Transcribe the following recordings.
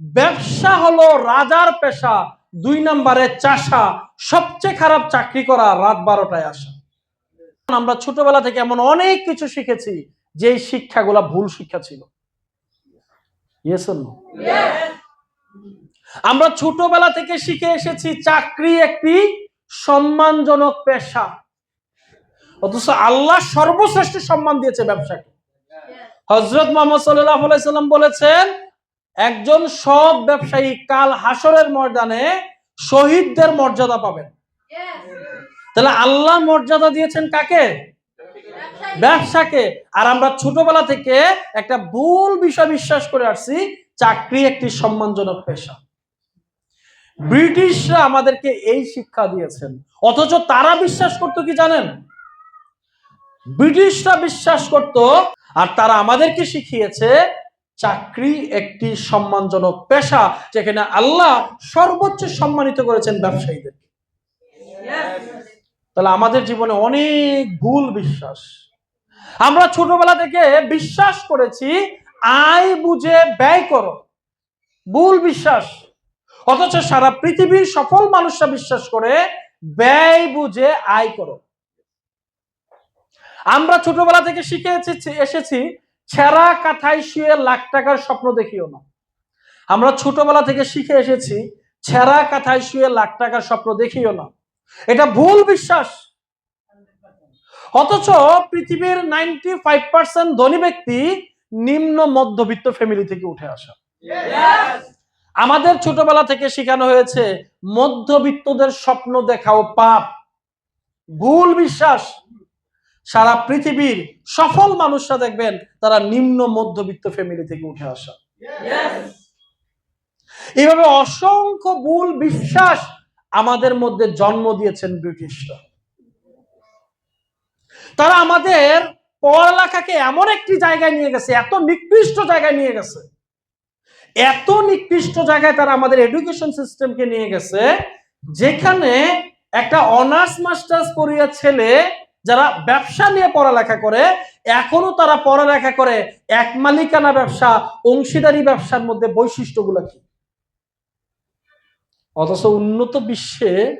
ব্যবসা হলো রাজার পেশা, দুই নম্বরে চাষা, সবচেয়ে খারাপ চাকরি করা রাত বারোটায় আসা। আমরা ছোটবেলা থেকে এমন অনেক কিছু শিখেছি যে শিক্ষাগুলা ভুল শিক্ষা ছিল? আমরা ছোটবেলা থেকে শিখে এসেছি, চাকরি একটি সম্মানজনক পেশা। অথচ আল্লাহ সর্বশ্রেষ্ঠ সম্মান দিয়েছে ব্যবসাকে। হজরত মোহাম্মদ সাল্লাম বলেছেন একজন সব ব্যবসায়ী কাল হাসরের ময়দানে শহীদদের মর্যাদা পাবেন। তাহলে আল্লাহ মর্যাদা দিয়েছেন কাকে? ব্যবসাকে। আর আমরা ছোটবেলা থেকে একটা ভুল বিষয় বিশ্বাস করে আসছি, চাকরি একটি সম্মানজনক পেশা। ব্রিটিশরা আমাদেরকে এই শিক্ষা দিয়েছেন। অথচ তারা বিশ্বাস করতো কি জানেন? ব্রিটিশরা বিশ্বাস করত, আর তারা আমাদেরকে শিখিয়েছে চাকরি একটি সম্মানজনক পেশা যেখানে আল্লাহ সর্বোচ্চ সম্মানিত করেছেন ব্যবসায়ীদেরকে তাহলে আমাদের জীবনে অনেক ভুল বিশ্বাস। আমরা ছোটবেলা থেকে বিশ্বাস করেছি, আয় বুঝে ব্যয় করো। ভুল বিশ্বাস। অথচ সারা পৃথিবীর সফল মানুষরা বিশ্বাস করে, ব্যয় বুঝে আয় করো। আমরা ছোটবেলা থেকে শিখে এসেছি ছেঁড়া কাথায় শুয়ে লাখ টাকার স্বপ্ন দেখিও না। আমরা ছোটবেলা থেকে শিখে এসেছি, ছেঁড়া কাথায় শুয়ে লাখ টাকার স্বপ্ন দেখিও না। এটা ভুল বিশ্বাস। অথচ পৃথিবীর নাইনটি ফাইভ পার্সেন্ট ধনী ব্যক্তি নিম্ন মধ্যবিত্ত ফ্যামিলি থেকে উঠে আসা। আমাদের ছোটবেলা থেকে শেখানো হয়েছে, মধ্যবিত্তদের স্বপ্ন দেখাও পাপ। ভুল বিশ্বাস। সারা পৃথিবীর সফল মানুষরা দেখবেন তারা নিম্ন মধ্যবিত্ত ফ্যামিলি থেকে উঠে আসা। এইভাবে অসংখ্য ভুল বিশ্বাস আমাদের মধ্যে জন্ম দিয়েছেন ব্রিটিশরা। তারা আমাদের পড়ালেখাকে এমন একটি জায়গায় নিয়ে গেছে, এত নিকৃষ্ট জায়গায় নিয়ে গেছে, এত নিকৃষ্ট জায়গায় তারা আমাদের এডুকেশন সিস্টেমকে নিয়ে গেছে, যেখানে একটা অনার্স মাস্টার্স পড়িয়া ছেলে যারা ব্যবসা নিয়ে পড়ালেখা করে, এখনও তারা পড়ালেখা করে, এক মালিকানা ব্যবসা, অংশীদারি ব্যবসার মধ্যে বৈশিষ্ট্যগুলো কি? অথচ উন্নত বিশ্বে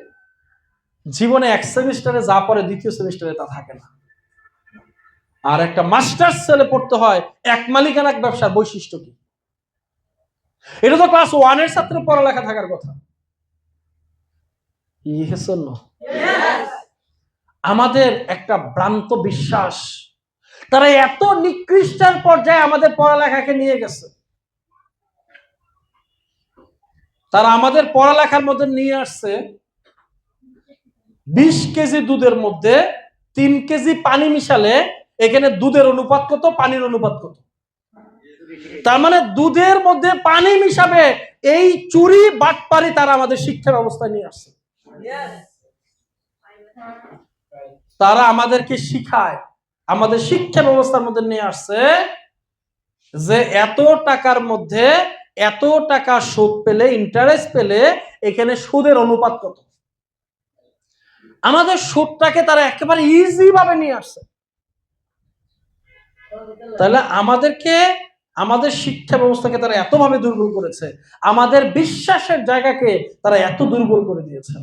জীবনে এক সেমিস্টারে যা পড়ে, দ্বিতীয় সেমিস্টারে তা থাকে না। আর একটা মাস্টার্স ছেলে পড়তে হয়, এক মালিকানা ব্যবসার বৈশিষ্ট্য কি? এটা তো ক্লাস ওয়ানের ছাত্রের পড়ালেখা থাকার কথা। or no? আমাদের একটা ভ্রান্ত বিশ্বাস। তারা এত নিকৃষ্টের পর্যায়ে আমাদের পড়ালেখাকে নিয়ে গেছে। তারা আমাদের পড়ালেখার মধ্যে নিয়ে আসছে বিশ কেজি দুধের মধ্যে তিন কেজি পানি মিশালে এখানে দুধের অনুপাত কত, পানির অনুপাত কত? তার মানে দুধের মধ্যে পানি মিশাবে এই চুরি বাটপারি তারা আমাদের শিক্ষা ব্যবস্থায় নিয়ে আসছে। তারা আমাদেরকে শিখায়। আমাদের শিক্ষা ব্যবস্থার মধ্যে নিয়ে আসছে যে এত টাকার মধ্যে এত টাকা সুদ পেলে ইন্টারেস্ট পেলে এখানে সুদের অনুপাত কত? আমাদের সুদটাকে তারা একেবারে ইজি ভাবে নিয়ে আসছে। তাহলে আমাদেরকে, আমাদের শিক্ষা ব্যবস্থাকে তারা এতভাবে দুর্বল করেছে, আমাদের বিশ্বাসের জায়গাকে তারা এত দুর্বল করে দিয়েছেন